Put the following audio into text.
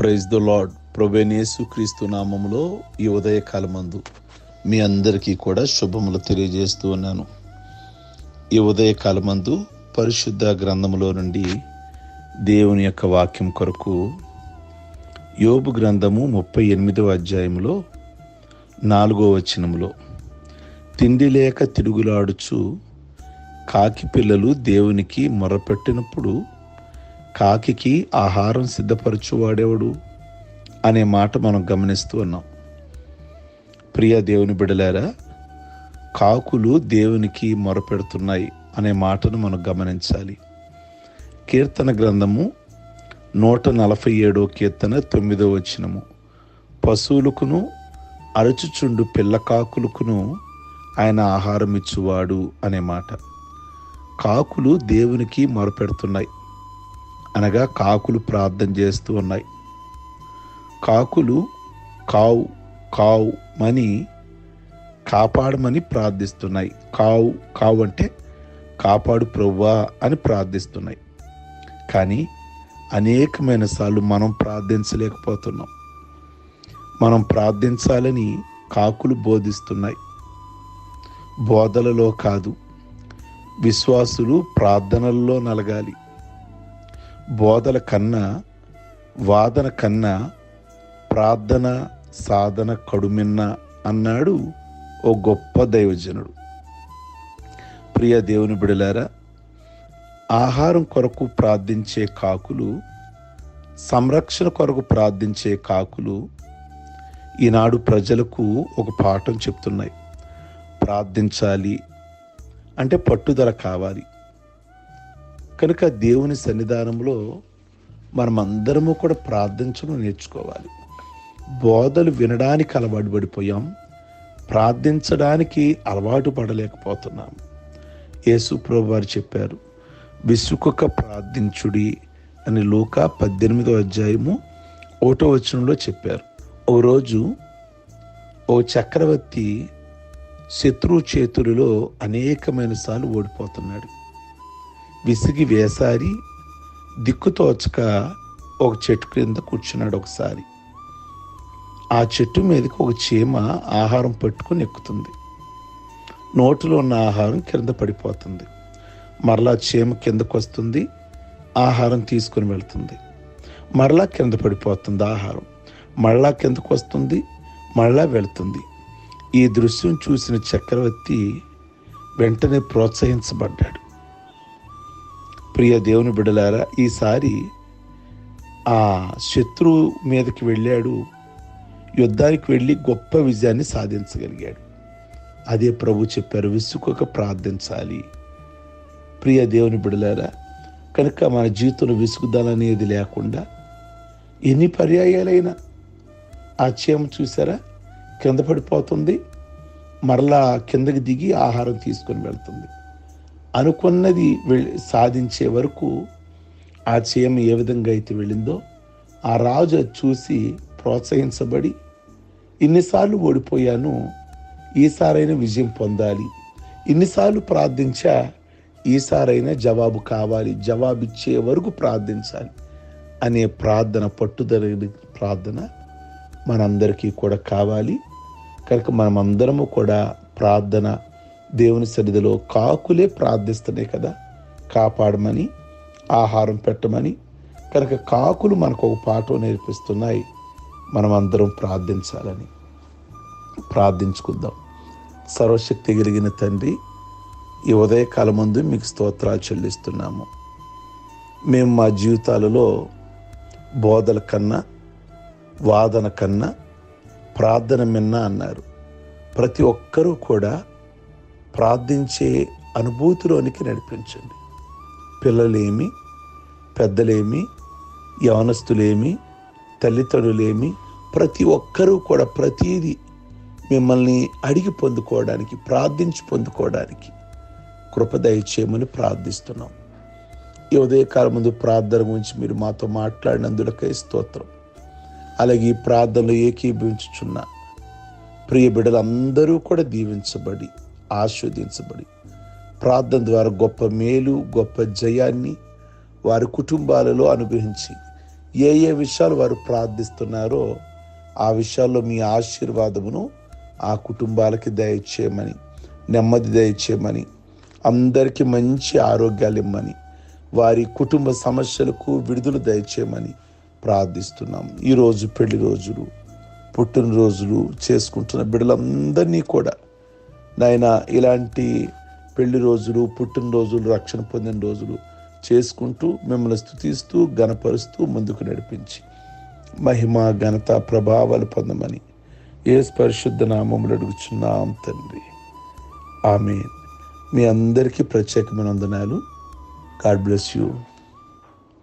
Praise the lord ప్రొబెనేసు క్రీస్తు నామములో ఈ ఉదయకాలమందు మీ అందరికీ కూడా శుభములు తెలియజేస్తూ ఉన్నాను. ఈ ఉదయకాలమందు పరిశుద్ధ గ్రంథములో నుండి దేవుని యొక్క వాక్యం కొరకు యోబు గ్రంథము ముప్పై ఎనిమిదవ అధ్యాయంలో నాలుగో వచనములో తిండి లేక తిరుగులాడుచు కాకి పిల్లలు దేవునికి మొరపెట్టినప్పుడు కాకికి ఆహారం సిద్ధపరచువాడేవాడు అనే మాట మనం గమనిస్తూ ఉన్నాం. ప్రియ దేవుని బిడలారా కాకులు దేవునికి మొరపెడుతున్నాయి అనే మాటను మనం గమనించాలి. కీర్తన గ్రంథము నూట నలభై ఏడో కీర్తన తొమ్మిదో వచనము. పశువులకును అరచుచుండు పిల్ల కాకులకును ఆయన ఆహారం ఇచ్చువాడు అనే మాట. కాకులు దేవునికి మొరపెడుతున్నాయి. అనగా కాకులు ప్రార్థన చేస్తూ ఉన్నాయి. కాకులు కావు కావు మని కాపాడమని ప్రార్థిస్తున్నాయి. కావు కావు అంటే కాపాడు ప్రవ్వా అని ప్రార్థిస్తున్నాయి. కానీ అనేకమైన సార్లు మనం ప్రార్థించలేకపోతున్నాం. మనం ప్రార్థించాలని కాకులు బోధిస్తున్నాయి. బోధలలో కాదు విశ్వాసులు ప్రార్థనల్లో నలగాలి. బోధల కన్నా వాదన కన్నా ప్రార్థన సాధన కడుమిన్న అన్నాడు ఓ గొప్ప దైవజనుడు. ప్రియ దేవుని బిడలారా ఆహారం కొరకు ప్రార్థించే కాకులు సంరక్షణ కొరకు ప్రార్థించే కాకులు ఈనాడు ప్రజలకు ఒక పాఠం చెప్తున్నాయి. ప్రార్థించాలి అంటే పట్టుదల కావాలి. కనుక దేవుని సన్నిధానంలో మనమందరము కూడా ప్రార్థించడం నేర్చుకోవాలి. బోధలు వినడానికి అలవాటు పడిపోయాం. ప్రార్థించడానికి అలవాటు పడలేకపోతున్నాం. యేసు వారు చెప్పారు విసుకొక ప్రార్థించుడి అని లోక పద్దెనిమిదో అధ్యాయము ఒకటో వచనంలో చెప్పారు. ఓ రోజు ఓ చక్రవర్తి శత్రువు చేతులలో అనేకమైన సార్లు ఓడిపోతున్నాడు. విసిగి వేసారి దిక్కుతోచక ఒక చెట్టు క్రింద కూర్చున్నాడు ఒకసారి. ఆ చెట్టు మీదకి ఒక చీమ ఆహారం పట్టుకుని ఎక్కుతుంది. నోటిలో ఉన్న ఆహారం కింద పడిపోతుంది. మరలా చీమ కిందకు వస్తుంది ఆహారం తీసుకుని వెళ్తుంది. మరలా కింద పడిపోతుంది ఆహారం. మళ్ళా కిందకు వస్తుంది మరలా వెళుతుంది. ఈ దృశ్యం చూసిన చక్రవర్తి వెంటనే ప్రోత్సహించబడ్డాడు. ప్రియ దేవుని బిడలారా ఈసారి ఆ శత్రువు మీదకి వెళ్ళాడు యుద్ధానికి వెళ్ళి గొప్ప విజయాన్ని సాధించగలిగాడు. అదే ప్రభు చెప్పారు విసుకొక ప్రార్థించాలి. ప్రియ దేవుని బిడలారా కనుక మన జీవితంలో విసుగుదలనేది లేకుండా ఎన్ని పర్యాయాలైనా ఆ చీమ చూసారా? కింద పడిపోతుంది మరలా కిందకి దిగి ఆహారం తీసుకొని వెళ్తుంది. అనుకున్నది వెళ్ళి సాధించే వరకు ఆ చీమ ఏ విధంగా అయితే వెళ్ళిందో ఆ రాజు అది చూసి ప్రోత్సహించబడి ఇన్నిసార్లు ఓడిపోయాను ఈసారైనా విజయం పొందాలి. ఇన్నిసార్లు ప్రార్థించా ఈసారైనా జవాబు కావాలి. జవాబిచ్చే వరకు ప్రార్థించాలి. అనే ప్రార్థన పట్టుదల ప్రార్థన మనందరికీ కూడా కావాలి. కనుక మనమందరము కూడా ప్రార్థన దేవుని సన్నిధిలో కాకులే ప్రార్థిస్తున్నాయి కదా. కాపాడమని ఆహారం పెట్టమని కనుక కాకులు మనకు ఒక పాఠం నేర్పిస్తున్నాయి. మనం అందరం ప్రార్థించాలని. ప్రార్థించుకుందాం. సర్వశక్తి కలిగిన తండ్రి ఈ ఉదయకాలం ముందు మీకు స్తోత్రాలు చెల్లిస్తున్నాము. మేము మా జీవితాలలో బోధల కన్నా వాదన కన్నా ప్రార్థన మిన్న అన్నారు. ప్రతి ఒక్కరూ కూడా ప్రార్థించే అనుభూతిలోనికి నడిపించండి. పిల్లలేమి పెద్దలేమి యవనస్తులేమి తల్లిదండ్రులేమి ప్రతి ఒక్కరూ కూడా ప్రతీది మిమ్మల్ని అడిగి పొందుకోవడానికి ప్రార్థించి పొందుకోవడానికి కృప దయచేయమని ప్రార్థిస్తున్నాం. ఈ ఉదయకాలం ముందు ప్రార్థన గురించి మీరు మాతో మాట్లాడినందులకై స్తోత్రం. అలాగే ఈ ప్రార్థనలు ఏకీభవించుచున్న ప్రియ బిడ్డలందరూ కూడా దీవించబడి ఆస్వాదించబడి ప్రార్థన ద్వారా గొప్ప మేలు గొప్ప జయాన్ని వారి కుటుంబాలలో అనుగ్రహించి ఏ ఏ విషయాలు వారు ప్రార్థిస్తున్నారో ఆ విషయాల్లో మీ ఆశీర్వాదమును ఆ కుటుంబాలకి దయచేయమని నెమ్మది దయచేయమని అందరికీ మంచి ఆరోగ్యాలు ఇమ్మని వారి కుటుంబ సమస్యలకు విడుదల దయచేయమని ప్రార్థిస్తున్నాం. ఈరోజు పెళ్ళి రోజులు పుట్టినరోజులు చేసుకుంటున్న బిడ్డలందరినీ కూడా నాయన ఇలాంటి పెళ్ళి రోజులు పుట్టినరోజులు రక్షణ పొందిన రోజులు చేసుకుంటూ మిమ్మల్ని స్థుతిస్తూ గణపరుస్తూ ముందుకు నడిపించి మహిమ ఘనత ప్రభావాలు పొందమని ఏ పరిశుద్ధ నామములు అడుగుచున్నాం తండ్రి. ఆమె మీ అందరికీ ప్రత్యేకమైన వందనాలు. God bless you.